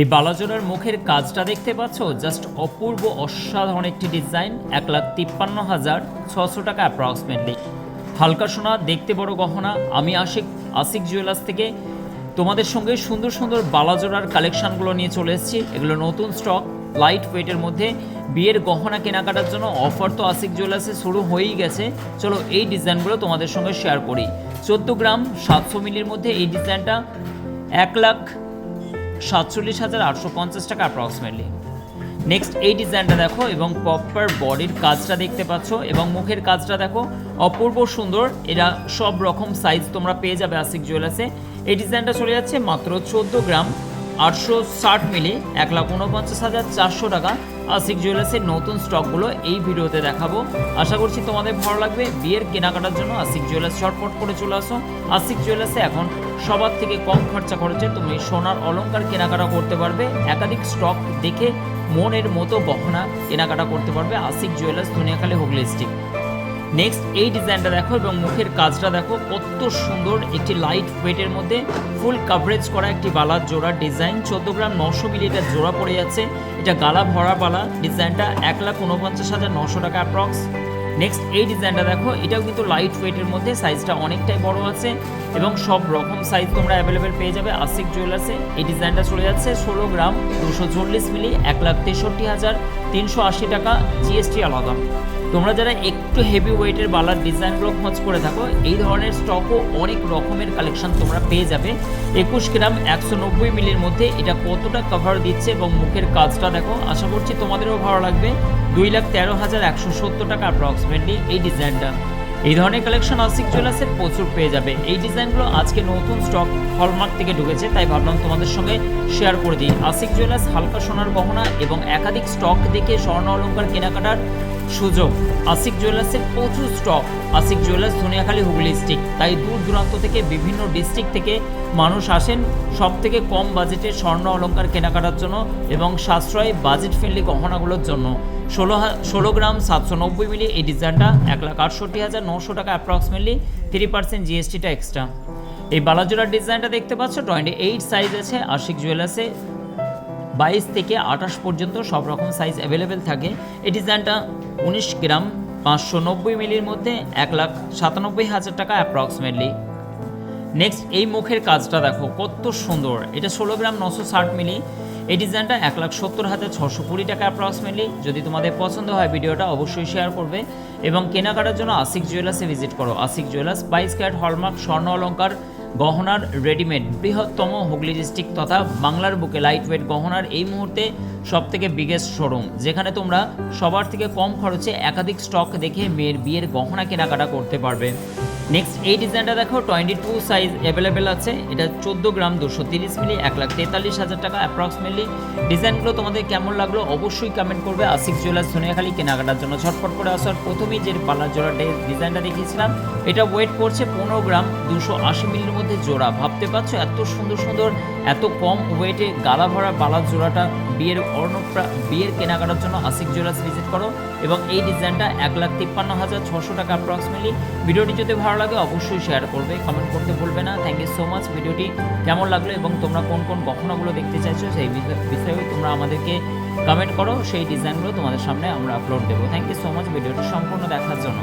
এই বালাজোড়ার মুখের কাজটা দেখতে পাচ্ছ? জাস্ট অপূর্ব, অসাধারণ একটি ডিজাইন। এক লাখ তিপ্পান্ন হাজার ছশো টাকা অ্যাপ্রক্সিমেটলি হালকা সোনা, দেখতে বড় গহনা। আমি আশিক আশিক জুয়েলার্স থেকে তোমাদের সঙ্গে সুন্দর সুন্দর বালাজোড়ার কালেকশানগুলো নিয়ে চলে এসেছি। এগুলো নতুন স্টক লাইট ওয়েটের মধ্যে। বিয়ের গহনা কেনাকাটার জন্য অফার তো আশিক জুয়েলার্সে শুরু হয়েই গেছে। চলো এই ডিজাইনগুলো তোমাদের সঙ্গে শেয়ার করি। চোদ্দ গ্রাম, সাতশো মিলির মধ্যে এই ডিজাইনটা। এক লাখ সাতচল্লিশ হাজার আটশো পঞ্চাশ টাকা অ্যাপ্রক্সিমেটলি নেক্সট এই ডিজাইনটা দেখো এবং প্রপার বডির কাজটা দেখতে পাচ্ছ এবং মুখের কাজটা দেখো। অপূর্ব সুন্দর, এরা সব রকম সাইজ তোমরা পেয়ে যাবে আসিক জুয়েলার্সে এই ডিজাইনটা চলে যাচ্ছে মাত্র চোদ্দ গ্রাম। আটশো ষাট মিলি, এক লাখ উনপঞ্চাশ হাজার চারশো টাকা। আশিক জুয়েলার্সের নতুন স্টকগুলো এই ভিডিওতে দেখাবো। আশা করছি তোমাদের ভালো লাগবে। বিয়ের কেনাকাটার জন্য আশিক জুয়েলার্স শর্টপট করে চলে আসো। আশিক জুয়েলার্সে এখন সবার থেকে কম খরচা খরচে তুমি সোনার অলংকার কেনাকাটা করতে পারবে। একাধিক স্টক দেখে মনের মতো গহনা কেনাকাটা করতে পারবে আশিক জুয়েলার্স, দুনিয়াখালী হুগলি স্টিক নেক্সট এই ডিজাইনটা দেখো এবং মুখের কাজটা দেখো কত সুন্দর একটি লাইট ওয়েটের মধ্যে ফুল কাভারেজ করা একটি বালার জোড়া ডিজাইন চোদ্দ গ্রাম নশো মিলি এটা জোড়া পড়ে যাচ্ছে। এটা গালা ভরা বালা। ডিজাইনটা এক লাখ উনপঞ্চাশ হাজার নশো টাকা অ্যাপ্রক্স নেক্সট এই ডিজাইনটা দেখো, এটাও কিন্তু লাইট ওয়েটের মধ্যে সাইজটা অনেকটাই বড় আছে এবং সব রকম সাইজ তোমরা অ্যাভেলেবেল পেয়ে যাবে আশিক জুয়েলার্সে এই ডিজাইনটা চলে যাচ্ছে ষোলো গ্রাম দুশো চল্লিশ মিলি, এক লাখ তেষট্টি হাজার তিনশো আশি টাকা জিএসটি আলাদা। তোমরা যারা একটু হেভি ওয়েটের বালার ডিজাইনগুলো খোঁজ করে থাকো, এই ধরনের স্টকও অনেক রকমের কালেকশন তোমরা পেয়ে যাবে। একুশ গ্রাম একশো নব্বই মিলির মধ্যে এটা কতটা কভার দিচ্ছে এবং মুখের কাজটা দেখো, আশা করছি তোমাদেরও ভালো লাগবে। দুই লাখ তেরো হাজার একশো সত্তর টাকা অ্যাপ্রক্সিমেটলি এই ডিজাইনটা এই ধরনের কালেকশন আশিক জুয়েলার্সের প্রচুর পেয়ে যাবে। এই ডিজাইনগুলো আজকে নতুন স্টক হলমার্ক থেকে ঢুকেছে, তাই ভাবলাম তোমাদের সঙ্গে শেয়ার করে দিই। আশিক জুয়েলার্স হালকা সোনার গহনা এবং একাধিক স্টক দেখে স্বর্ণ অলঙ্কার কেনাকাটার সুযোগ। আশিক জুয়েলার্সের প্রচুর stock. Ashiq jewellers Dhaniakhali, Hooghly district তাই দূর দূরান্ত থেকে বিভিন্ন ডিস্ট্রিক্ট থেকে মানুষ আসেন সব থেকে কম বাজেটে স্বর্ণ অলংকার কেনাকাটার জন্য এবং সাশ্রয় বাজেট ফ্রেন্ডলি গহনাগুলোর জন্য। ষোলো ষোলো গ্রাম সাতশো নব্বই মিলি এই ডিজাইনটা এক লাখ আটষট্টি হাজার নশো টাকা অ্যাপ্রক্সিমেটলি থ্রি পার্সেন্ট জিএসটিটা এক্সট্রা এই বালাজোড়ার ডিজাইনটা দেখতে পাচ্ছ টোয়েন্টি এইট সাইজ আছে আশিক জুয়েলার্সে। বাইশ থেকে আঠাশ পর্যন্ত সব রকম সাইজ অ্যাভেলেবেল থাকে। এই ডিজাইনটা উনিশ গ্রাম পাঁচশো নব্বই মিলির মধ্যে এক লাখ সাতানব্বই হাজার টাকা অ্যাপ্রক্সিমেটলি নেক্সট এই মুখের কাজটা দেখো, কত সুন্দর। এটা ষোলো গ্রাম নশো ষাট মিলি। এই ডিজাইনটা এক লাখ সত্তর হাজার ছশো কুড়ি টাকা অ্যাপ্রক্সিমেটলি যদি তোমাদের পছন্দ হয় ভিডিওটা, অবশ্যই শেয়ার করবে। এবং কেনাকাটার জন্য আশিক জুয়েলার্সে ভিজিট করো। আশিক জুয়েলার্স বাইশ ক্যারেট হলমার্ক স্বর্ণ অলংকার গহনার রেডিমেড বৃহত্তম হুগলি ডিস্ট্রিক্ট তথা বাংলার বুকে লাইটওয়েট গহনার এই মুহূর্তে সব থেকে বিগেস্ট শোরুম যেখানে তোমরা সবার থেকে কম খরচে একাধিক স্টক দেখে মেয়ের বিয়ের গহনা কেনাকাটা করতে পারবে। নেক্সট এই ডিজাইনটা দেখো টোয়েন্টি টু সাইজ অ্যাভেলেবেল আছে। এটা চোদ্দ গ্রাম দুশো তিরিশ মিলি, এক লাখ তেতাল্লিশ হাজার টাকা অ্যাপ্রক্সিমেটলি ডিজাইনগুলো তোমাদের কেমন লাগল অবশ্যই কমেন্ট করবে। আশিক জুয়েলার্স সোনিয়াখালী কেনাকাটার জন্য ছটফট করে আসার প্রথমেই যে পাল্লার জোড়া ডিজাইনটা দেখিয়েছিলাম, এটা ওয়েট করছে পনেরো গ্রাম, দুশো আশি মিলির মধ্যে জোড়া। ভাবতে পারছ এত সুন্দর সুন্দর, এত কম ওয়েটে গালা ভরা বালার জোড়াটা বিয়ের অর্ণপ্রা বিয়ের কেনাকাটার জন্য আশিক জুয়েলার্স ভিজিট করো। এবং এই ডিজাইনটা এক লাখ তিপ্পান্ন হাজার ছশো টাকা অ্যাপ্রক্সিমেটলি ভিডিওটি যদি ভালো লাগে অবশ্যই শেয়ার করবে কমেন্ট করতে ভুলবে না। থ্যাংক ইউ সো মাচ ভিডিওটি কেমন লাগল এবং তোমরা কোন কোন গহনাগুলো দেখতে চাইছো সেই বিষয়ে তোমরা আমাদেরকে কমেন্ট করো। সেই ডিজাইনগুলো তোমাদের সামনে আমরা আপলোড দেবো। থ্যাংক ইউ সো মাচ ভিডিওটি সম্পূর্ণ দেখার জন্য।